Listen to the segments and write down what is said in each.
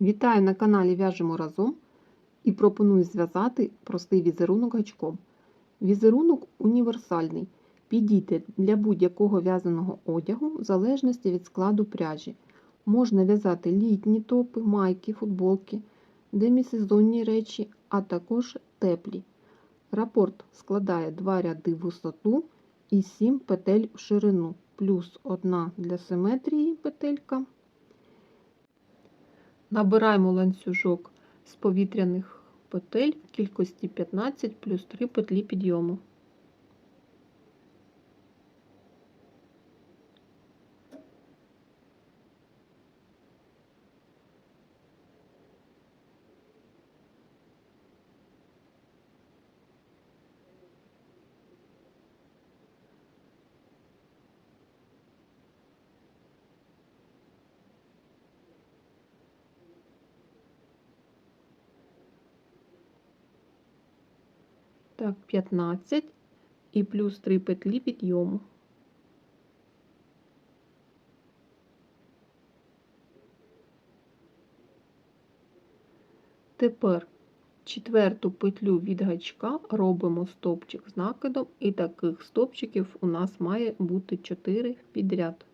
Вітаю на каналі В'яжемо разом і пропоную зв'язати простий візерунок гачком. Візерунок універсальний, підійде для будь-якого в'язаного одягу в залежності від складу пряжі. Можна в'язати літні топи, майки, футболки, демісезонні речі, а також теплі. Рапорт складає 2 ряди в висоту і 7 петель в ширину, плюс одна для симетрії петелька. Набираємо ланцюжок з повітряних петель в кількості 15 плюс 3 петлі підйому. Так, 15 і плюс 3 петлі підйому. Тепер четверту петлю від гачка робимо стовпчик з накидом, і таких стовпчиків у нас має бути 4 підряд.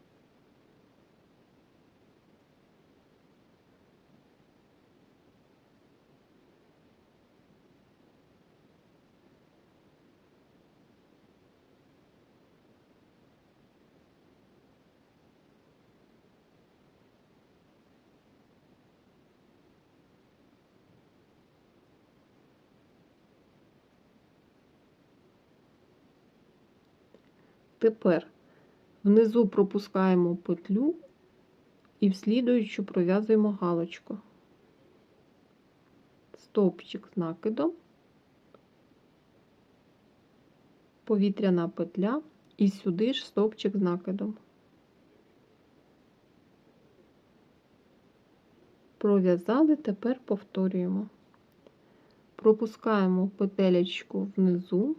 Тепер внизу пропускаємо петлю і в слідуючу пров'язуємо галочку. Стовпчик з накидом, повітряна петля і сюди ж стовпчик з накидом. Пров'язали, тепер повторюємо. Пропускаємо петелечку внизу.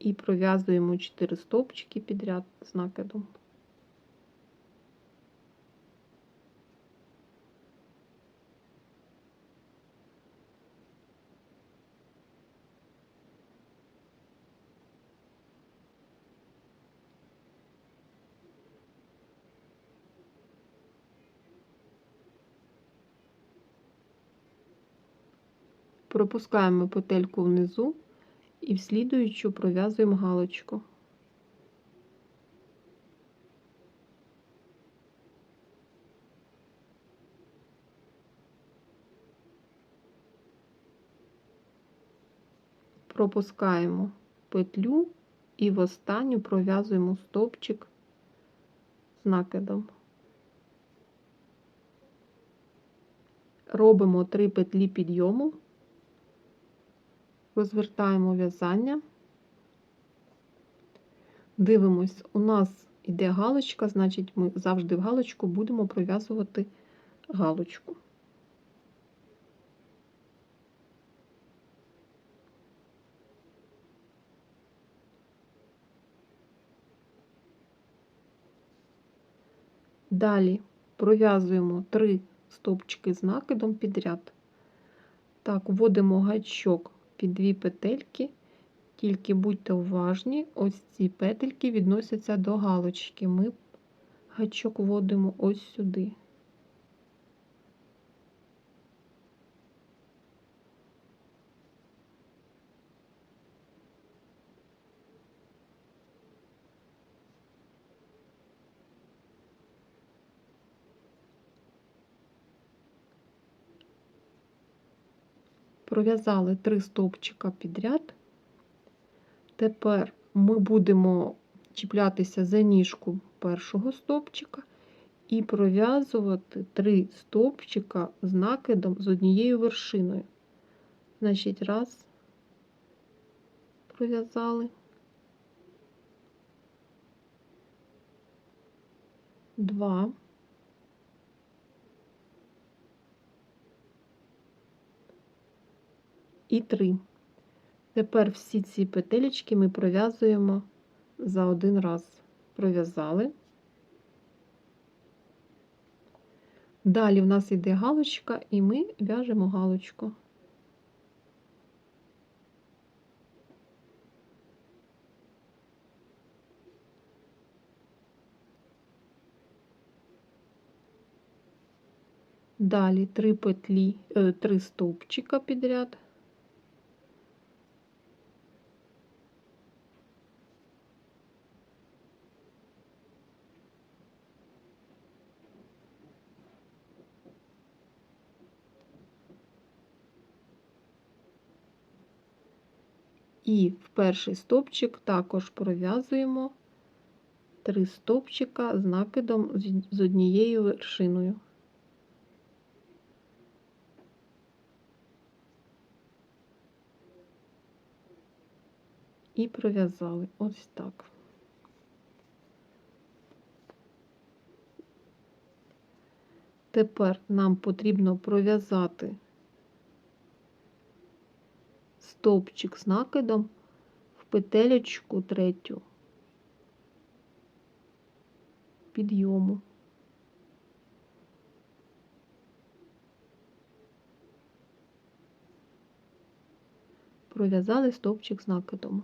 І пров'язуємо 4 стовпчики підряд з накидом. Пропускаємо петельку внизу і в слідуючу пров'язуємо галочку. Пропускаємо петлю і в останню пров'язуємо стовпчик з накидом. Робимо 3 петлі підйому розвертаємо в'язання, дивимось, у нас йде галочка, значить, ми завжди в галочку будемо пров'язувати галочку. Далі пров'язуємо три стовпчики з накидом підряд. Так, вводимо гачок під дві петельки, тільки будьте уважні, ось ці петельки відносяться до галочки. Ми гачок вводимо ось сюди. Пров'язали три стовпчика підряд. Тепер ми будемо чіплятися за ніжку першого стовпчика і пров'язувати три стовпчика з накидом з однією вершиною. Значить, раз, пров'язали, два. І 3. Тепер всі ці петелечки ми пров'язуємо за один раз. Пров'язали, Далі в нас йде галочка, і ми в'яжемо галочку. Далі три петлі, е, три стовпчика підряд. І в перший стовпчик також пров'язуємо три стовпчика з накидом з- однією вершиною. І пров'язали ось так. Тепер нам потрібно пров'язати стовпчик з накидом в петелечку третю підйому. Пров'язали стовпчик з накидом.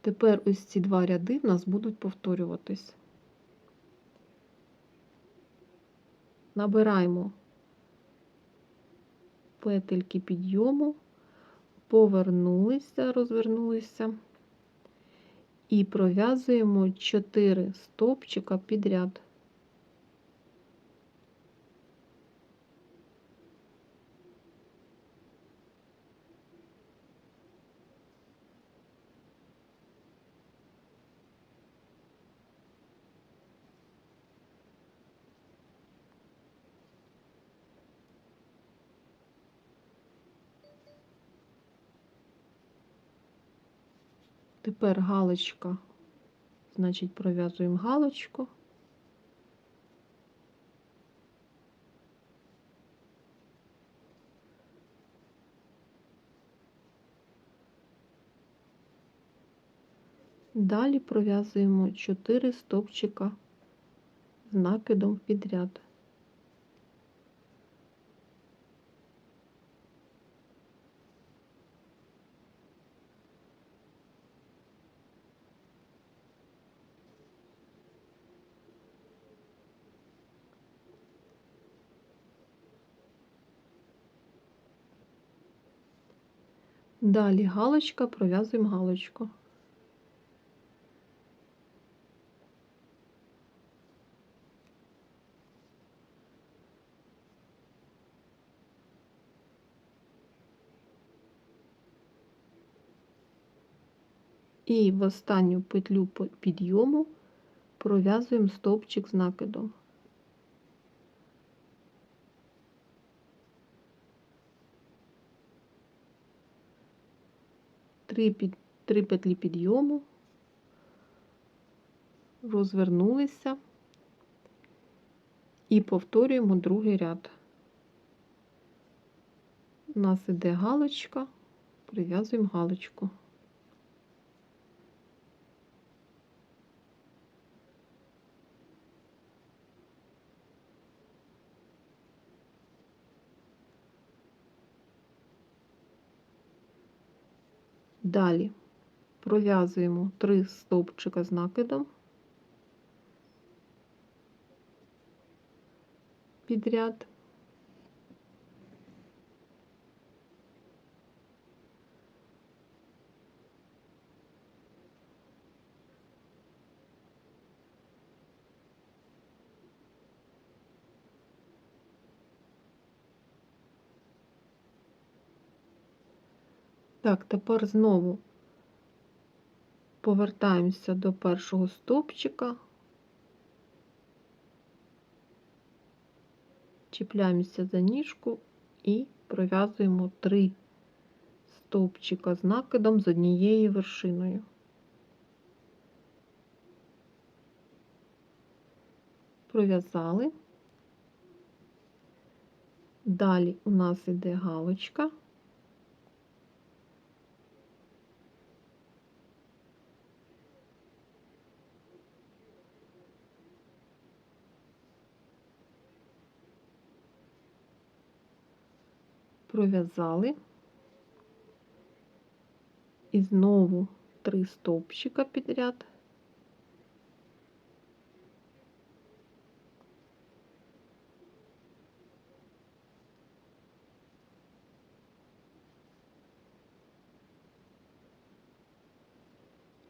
Тепер ось ці два ряди в нас будуть повторюватись. Набираємо петельки підйому, повернулися, розвернулися і пров'язуємо 4 стовпчика підряд. Тепер галочка, значить, пров'язуємо галочку. Далі пров'язуємо 4 стовпчика з накидом підряд. Далі галочка, пров'язуємо галочку. І в останню петлю підйому пров'язуємо стовпчик з накидом. Три, під, три петлі підйому, розвернулися і повторюємо другий ряд. У нас іде галочка, прив'язуємо галочку. Далі пров'язуємо три стовпчика з накидом підряд. Так, тепер знову повертаємося до першого стовпчика, чіпляємося за ніжку і пров'язуємо три стовпчика з накидом з однією вершиною. Пров'язали. Далі у нас іде галочка. Пров'язали і знову три стовпчика підряд.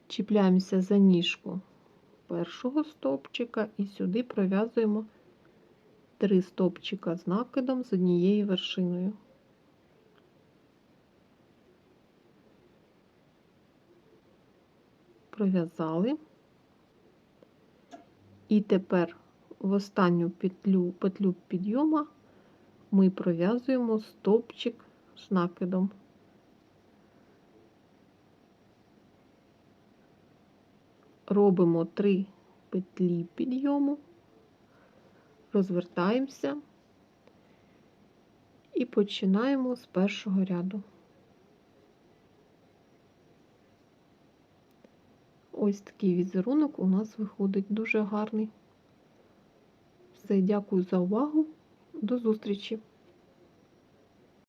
Чіпляємося за ніжку першого стовпчика і сюди пров'язуємо три стовпчика з накидом з однією вершиною. Пров'язали. І тепер в останню петлю, петлю підйома ми пров'язуємо стовпчик з накидом. Робимо три петлі підйому, розвертаємося і починаємо з першого ряду. Ось такий візерунок у нас виходить дуже гарний. Все, дякую за увагу. До зустрічі!